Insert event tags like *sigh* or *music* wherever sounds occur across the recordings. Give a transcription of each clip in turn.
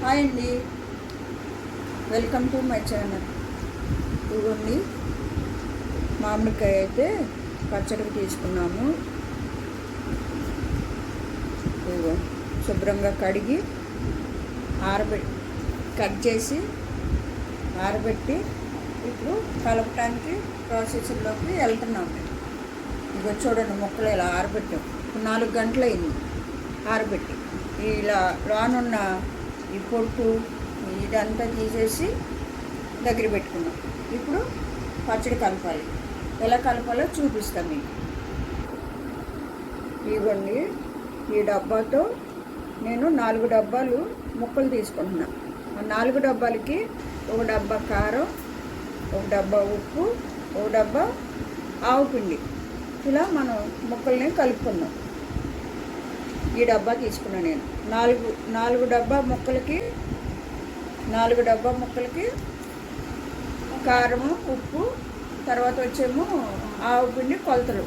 Hi అండి. Welcome to my channel. ఇవ్వండి. మామిడికాయ అయితే పచ్చడికి తీసుకున్నాము. ఇదిగో శుభ్రంగా కడిగి ఆరబెట్టి కట్ చేసి ఆరబెట్టి ఇప్పుడు కలపటానికి ప్రాసెస్లోకి వెళ్తున్నాం. ఇదిగో చూడండి మొక్కలు ఇలా ఆరబెట్టాం. నాలుగు గంటలు అయింది ఆరబెట్టి. ఇలా రానున్న ఈ పొట్టు ఇదంతా తీసేసి దగ్గర పెట్టుకున్నాం ఇప్పుడు పచ్చడి కలపాలి. ఎలా కలపాలో చూపిస్తాం మీకు. ఇవ్వండి. ఈ డబ్బాతో నేను నాలుగు డబ్బాలు ముక్కలు తీసుకుంటున్నాను ఆ నాలుగు డబ్బాలకి ఒక డబ్బా కారం ఒక డబ్బా ఉప్పు ఒక డబ్బా ఆవు పిండి. ఇలా మనం ముక్కల్ని కలుపుకుందాం. ఈ డబ్బా తీసుకున్నాను నేను. నాలుగు నాలుగు డబ్బా ముక్కలకి నాలుగు డబ్బా ముక్కలకి కారము ఉప్పు తర్వాత వచ్చేమో ఆవు పిండి కొలతలు.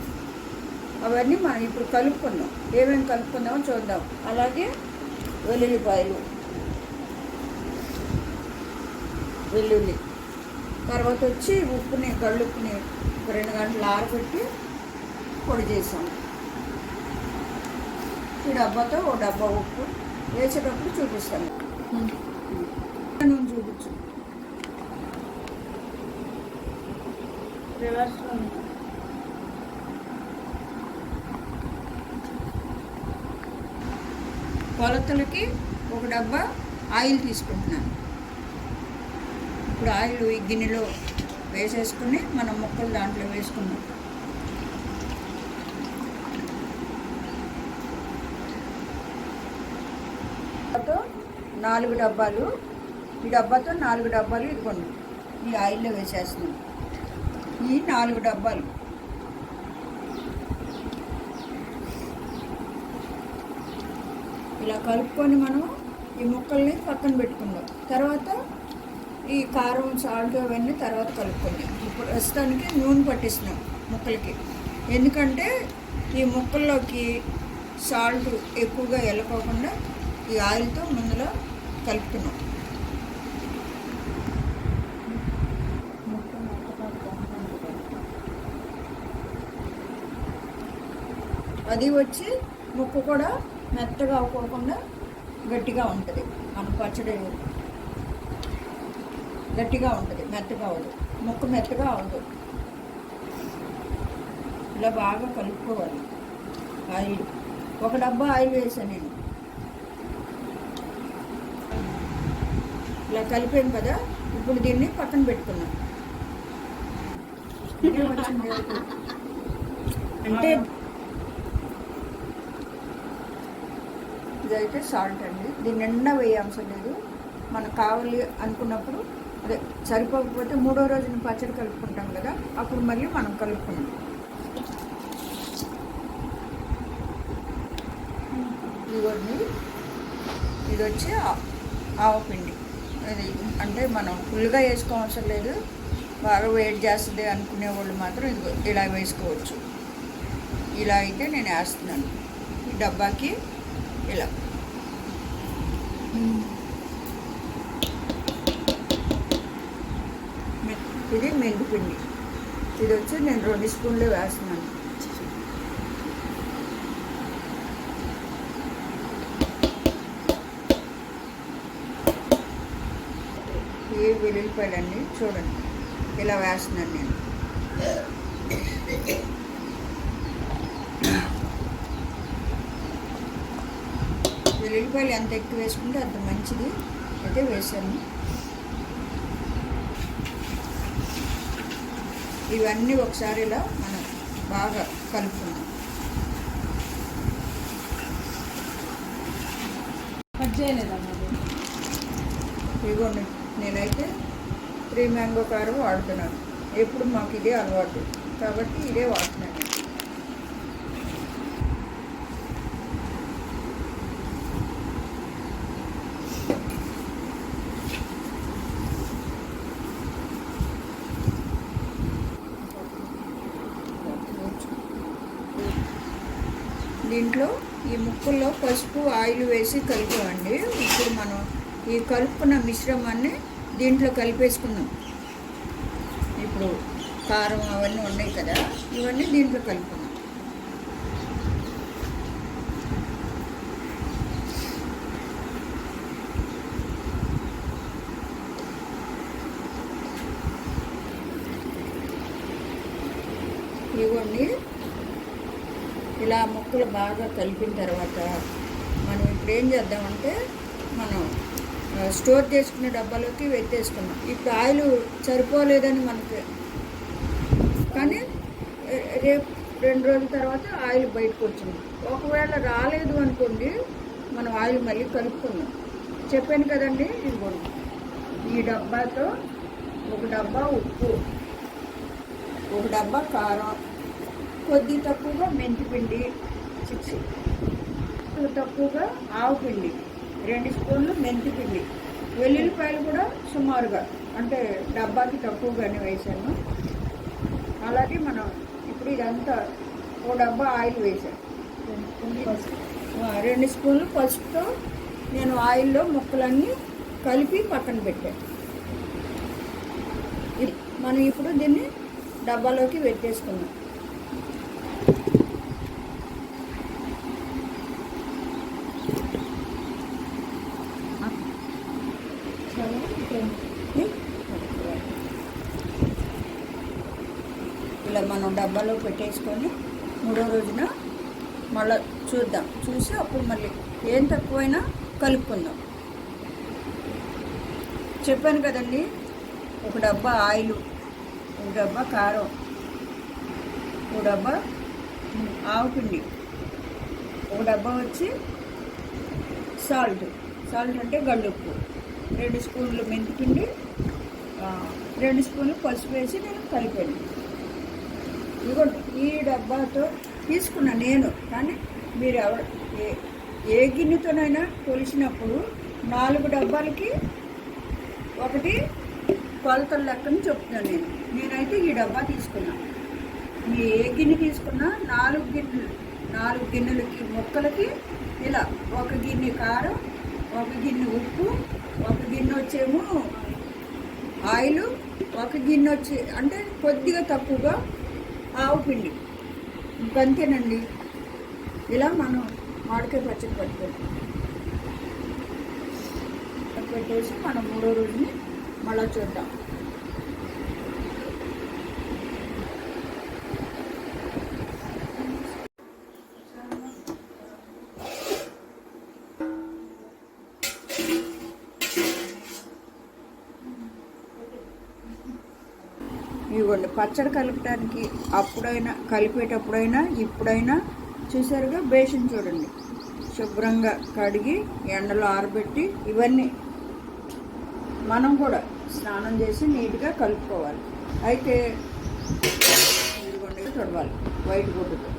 అవన్నీ మనం ఇప్పుడు కలుపుకుందాం. ఏమేమి కలుపుకుందామో చూద్దాం. అలాగే వెల్లుల్లిపాయలు వెల్లుల్లి. తర్వాత వచ్చి ఉప్పుని కళ్ళుప్పుని ఒక రెండు గంటలు ఆరబెట్టి పొడి చేసాం. ఈ డబ్బాతో ఓ డబ్బా ఉప్పు వేసేటప్పుడు చూపిస్తాను. నూనె చూపించు. కొలతలకి ఒక డబ్బా ఆయిల్ తీసుకుంటున్నాను. ఇప్పుడు ఆయిల్ ఈ గిన్నెలో వేసేసుకుని మనం ముక్కలు దాంట్లో వేసుకున్నాం డబ్బాతో నాలుగు డబ్బాలు ఈ డబ్బాతో నాలుగు డబ్బాలు ఇదిగోండి ఈ ఆయిల్లో వేసేస్తున్నాం. ఈ నాలుగు డబ్బాలు. ఇలా కలుపుకొని మనం ఈ ముక్కల్ని పక్కన పెట్టుకుందాం. తర్వాత ఈ కారం సాల్ట్ అవన్నీ తర్వాత కలుపుకుందాం. ఇప్పుడు ప్రస్తుతానికి నూనె పట్టిస్తున్నాం ముక్కలకి. ఎందుకంటే ఈ ముక్కల్లోకి సాల్ట్ ఎక్కువగా వెళ్ళకోకుండా ఈ ఆయిల్తో ముందులో కలుపుతున్నాం. అది వచ్చి ముక్క కూడా మెత్తగా అవ్వకోకుండా గట్టిగా ఉంటుంది. మన పచ్చడి గట్టిగా ఉంటుంది మెత్తగా అవ్వదు. ముక్క మెత్తగా అవ్వదు. ఇలా బాగా కలుపుకోవాలి. ఆయిల్. ఒక డబ్బా ఆయిల్ వేసాను నేను. ఇలా కలిపాను కదా ఇప్పుడు దీన్ని పక్కన పెట్టుకున్నాం అంటే ఇదైతే సాల్ట్ అండి. దీన్ని నిండా వేయాల్సిన లేదు మనకు కావాలి అనుకున్నప్పుడు అదే సరిపోకపోతే మూడో రోజున పచ్చడి కలుపుకుంటాం కదా అప్పుడు మళ్ళీ మనం కలుపుకున్నాం ఇదిగోండి. ఇది వచ్చి ఆవపిండి. ఇది అంటే మనం ఫుల్గా వేసుకోవాల్సిన లేదు. బాగా వెయిట్ చేస్తుంది అనుకునే వాళ్ళు మాత్రం ఇది ఇలా వేసుకోవచ్చు. ఇలా అయితే నేను వేస్తున్నాను. ఈ డబ్బాకి ఇలా. ఇది ఇది మెంతిపిండి. ఇది వచ్చి నేను రెండు స్పూన్లు వేస్తున్నాను ఈ వెల్లుల్లిపాయలన్నీ చూడండి. ఇలా వేస్తున్నాను నేను. వెల్లుల్లిపాయలు ఎంత ఎక్కువ వేసుకుంటే అంత మంచిది. అయితే వేసాను. ఇవన్నీ ఒకసారి ఇలా మనం బాగా కలుపుకుందాం. కట్ చేయలేదమ్మా. ఇదిగోండి. నేనైతే త్రీ మ్యాంగో కారం వాడుతున్నాను. ఎప్పుడు మాకు ఇదే అలవాటు. కాబట్టి ఇదే వాడుతున్నాను. దీంట్లో ఈ ముక్కల్లో పసుపు ఆయిల్ వేసి కలిపామండి ఇప్పుడు మనం ఈ కలుపుకున్న మిశ్రమాన్ని దీంట్లో కలిపేసుకుందాం. ఇప్పుడు కారం అవన్నీ ఉన్నాయి కదా ఇవన్నీ దీంట్లో కలుపుకుందాం. ఇవ్వండి. ఇలా ముక్కలు బాగా కలిపిన తర్వాత మనం ఇప్పుడు ఏం చేద్దామంటే మనం స్టోర్ చేసుకునే డబ్బాలోకి పెట్టేసుకున్నాం. ఇప్పుడు ఆయిల్ సరిపోలేదని మనకి. కానీ రేపు రెండు రోజుల తర్వాత ఆయిల్ బయటకు వచ్చింది. ఒకవేళ రాలేదు అనుకోండి మనం ఆయిల్ మళ్ళీ కలుపుకుందాం. చెప్పాను కదండి ఇదిగోండి. ఈ డబ్బాతో ఒక డబ్బా ఉప్పు ఒక డబ్బా కారం కొద్ది తక్కువగా మెంతిపిండి చిప్స్. తక్కువగా ఆవు పిండి. రెండు స్పూన్లు మెంతి పిండి. వెల్లుల్లిపాయలు కూడా సుమారుగా అంటే డబ్బాకి తక్కువగానే వేసాను. అలాగే మనం ఇప్పుడు ఇదంతా ఓ డబ్బా ఆయిల్ వేసాను రెండు స్పూన్లు పసుపుతో నేను ఆయిల్లో ముక్కలన్నీ కలిపి పక్కన పెట్టాను. మనం ఇప్పుడు దీన్ని డబ్బాలోకి పెట్టేసుకున్నాం ఇలా మనం డబ్బాలో పెట్టేసుకొని మూడో రోజున మళ్ళీ చూద్దాం. చూసి అప్పుడు మళ్ళీ ఏం తక్కువైనా కలుపుకుందాం. చెప్పాను కదండి ఒక డబ్బా ఆయిల్ ఒక డబ్బా కారం ఒక డబ్బా ఆవు పిండి ఒక డబ్బా వచ్చి సాల్ట్. సాల్ట్ అంటే గళ్ళుప్పు. రెండు స్పూన్లు మెంతిపిండి రెండు స్పూన్లు పసుపు వేసి నేను కలిపాను. ఇగో ఈ డబ్బాతో తీసుకున్నా నేను. కానీ మీరు ఎవరు ఏ ఏ గిన్నెతోనైనా కొలిచినప్పుడు నాలుగు డబ్బాలకి ఒకటి కొలతల లెక్కని చెప్తున్నాను నేను. నేనైతే ఈ డబ్బా తీసుకున్నా. మీరు ఏ గిన్నె తీసుకున్నా నాలుగు గిన్నెలు నాలుగు గిన్నెలకి ముక్కలకి ఇలా ఒక గిన్నె కారం ఒక గిన్నె ఉప్పు ఒక గిన్నె వచ్చేమో ఆయిల్ ఒక గిన్నె వచ్చి అంటే కొద్దిగా తక్కువగా ఆవు పిండి. ఇంకంతేనండి. ఇలా మనం మామిడికాయ పచ్చడి పట్టుకుంటాం. పెట్టేసి మనం మూడో రోజుని మళ్ళీ చూద్దాం. ఇవ్వండి. పచ్చడి కలపడానికి అప్పుడైనా కలిపేటప్పుడైనా ఇప్పుడైనా చూసారుగా? బేషన్ చూడండి. శుభ్రంగా కడిగి ఎండలో ఆరబెట్టి ఇవన్నీ మనం కూడా స్నానం చేసి నీట్గా కలుపుకోవాలి. అయితే ఇదిగోండి తొడవాలి. వైట్ గుడ్డుతో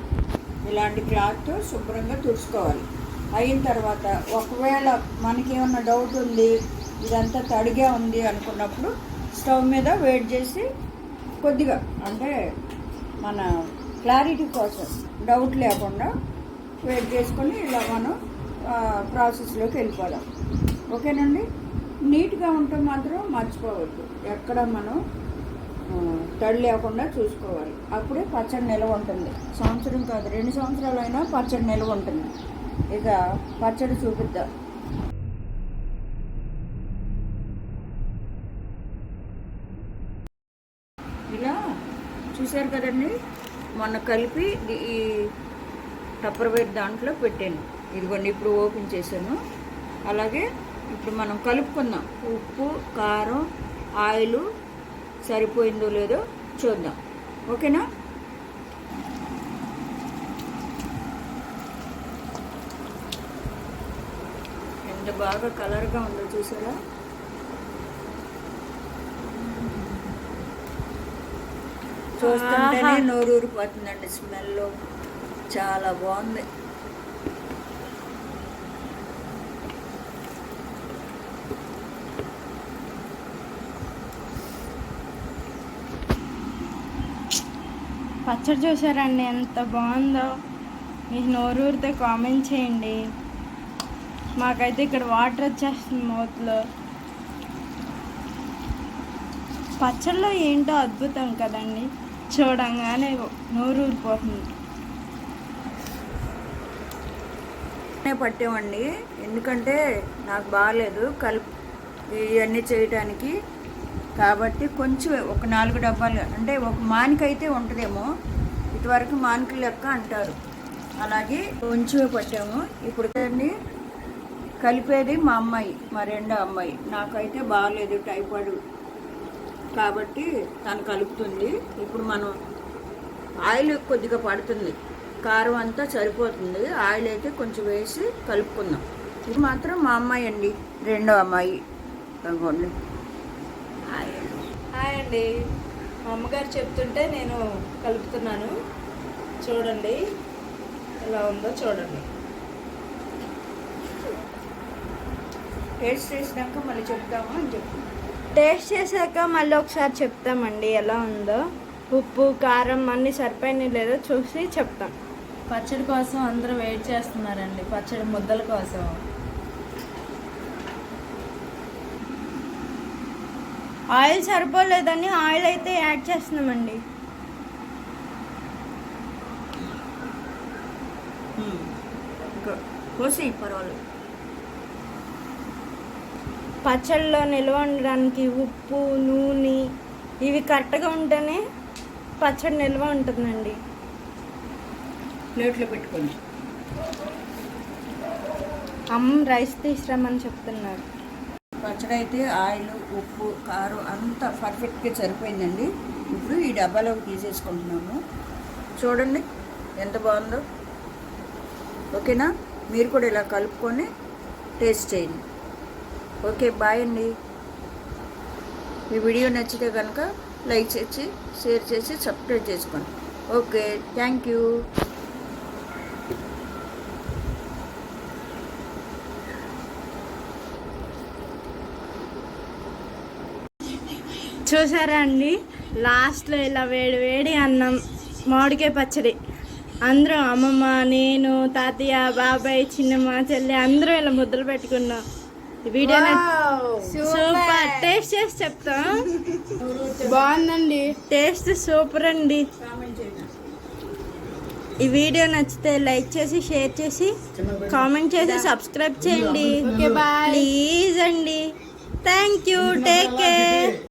ఇలాంటి క్లాత్తో శుభ్రంగా తుడుచుకోవాలి. అయిన తర్వాత ఒకవేళ మనకేమన్నా డౌట్ ఉంది ఇదంతా తడిగా ఉంది అనుకున్నప్పుడు స్టవ్ మీద వేడి చేసి కొద్దిగా అంటే మన క్లారిటీ కోసం డౌట్ లేకుండా వెయిట్ చేసుకొని ఇలా మనం ప్రాసెస్లోకి వెళ్ళిపోదాం. ఓకేనండి? నీట్గా ఉంటే మాత్రం మర్చిపోవద్దు. ఎక్కడ మనం తడి లేకుండా చూసుకోవాలి. అప్పుడే పచ్చడి నిల్వ ఉంటుంది. సంవత్సరం కాదు రెండు సంవత్సరాలైనా పచ్చడి నిల్వ ఉంటుంది. ఇక పచ్చడి చూపిద్దాం ఇలా చూశారు కదండి? మొన్న కలిపి ఈ- ఈ టప్పర్వేర్ దాంట్లో పెట్టాను. ఇదిగోండి ఇప్పుడు ఓపెన్ చేశాను. అలాగే ఇప్పుడు మనం కలుపుకుందాం. ఉప్పు కారం ఆయిల్ సరిపోయిందో లేదో చూద్దాం. ఓకేనా? ఎంత బాగా కలర్గా ఉందో చూసారా? చూస్తుంటేనే నోరు ఊరిపోతుందండి స్మెల్. చాలా బాగుంది. పచ్చడి చూసారండి ఎంత బాగుందో. మీకు నోరూరితే కామెంట్ చేయండి. మాకైతే ఇక్కడ వాటర్ వచ్చేస్తుంది మౌత్లో. పచ్చళ్ళలో ఏంటో అద్భుతం కదండి. చూడంగానే నోరు ఊరిపోతుంది పట్టామండి ఎందుకంటే నాకు బాగాలేదు కలుపు ఇవన్నీ చేయటానికి. కాబట్టి కొంచెం ఒక నాలుగు డబ్బాలు అంటే ఒక మానికైతే ఉంటుందేమో. ఇటువరకు మానిక లెక్క అంటారు. అలాగే కొంచెం పట్టాము. ఇప్పుడు దాన్ని కలిపేది మా అమ్మాయి మా రెండో అమ్మాయి. నాకైతే బాగాలేదు టైఫాయిడ్ కాబట్టి తను కలుపుతుంది. ఇప్పుడు మనం ఆయిల్ కొద్దిగా పడుతుంది. కారం అంతా సరిపోతుంది. ఆయిల్ అయితే కొంచెం వేసి కలుపుకుందాం. ఇది మాత్రం మా అమ్మాయి అండి. రెండో అమ్మాయి. అనుకోండి హాయ్ అండి. మా అమ్మగారు చెప్తుంటే నేను కలుపుతున్నాను. చూడండి. ఎలా ఉందో చూడండి. టేస్ట్ చేసినాక మళ్ళీ చెప్తాము అని చెప్తున్నాను. టేస్ట్ చేశాక మళ్ళీ ఒకసారి చెప్తామండి ఎలా ఉందో. ఉప్పు కారం అన్నీ సరిపోయినాయి లేదో చూసి చెప్తాం. పచ్చడి కోసం అందరూ వెయిట్ చేస్తున్నారండి పచ్చడి ముద్దల కోసం. ఆయిల్ సరిపోలేదని ఆయిల్ అయితే యాడ్ చేస్తున్నామండి. కోసి పర్వాలేదు. పచ్చళ్ళలో నిల్వ ఉండడానికి ఉప్పు నూనె ఇవి కరెక్ట్గా ఉంటేనే పచ్చడి నిల్వ ఉంటుందండి. ప్లేట్లో పెట్టుకోండి. అమ్మ రైస్ తీసుకురమ్మని చెప్తున్నారు. పచ్చడి అయితే ఆయిల్ ఉప్పు కారం అంతా పర్ఫెక్ట్గా సరిపోయిందండి. ఇప్పుడు ఈ డబ్బాలోకి తీసేసుకుంటున్నాము. చూడండి ఎంత బాగుందో. ఓకేనా? మీరు కూడా ఇలా కలుపుకొని టేస్ట్ చేయండి. ఓకే బాయ్ అండి. ఈ వీడియో నచ్చితే కనుక లైక్ చేసి షేర్ చేసి సబ్స్క్రైబ్ చేసుకోండి. ఓకే థ్యాంక్ యూ చూసారా అండి? లాస్ట్లో ఇలా వేడి వేడి అన్నం మామిడికాయ పచ్చడి. అందరూ అమ్మమ్మ నేను తాతయ్య బాబాయ్ చిన్నమ్మ చెల్లి అందరూ ఇలా ముద్దలు పెట్టుకున్నాం. Video super. టేస్ట్ చేసి చెప్తాం. *laughs* బాగుందండి. టేస్ట్ సూపర్ అండి. ఈ వీడియో నచ్చితే లైక్ చేసి షేర్ చేసి కామెంట్ చేసి సబ్స్క్రైబ్ చేయండి. ప్లీజ్ అండి. Thank you take care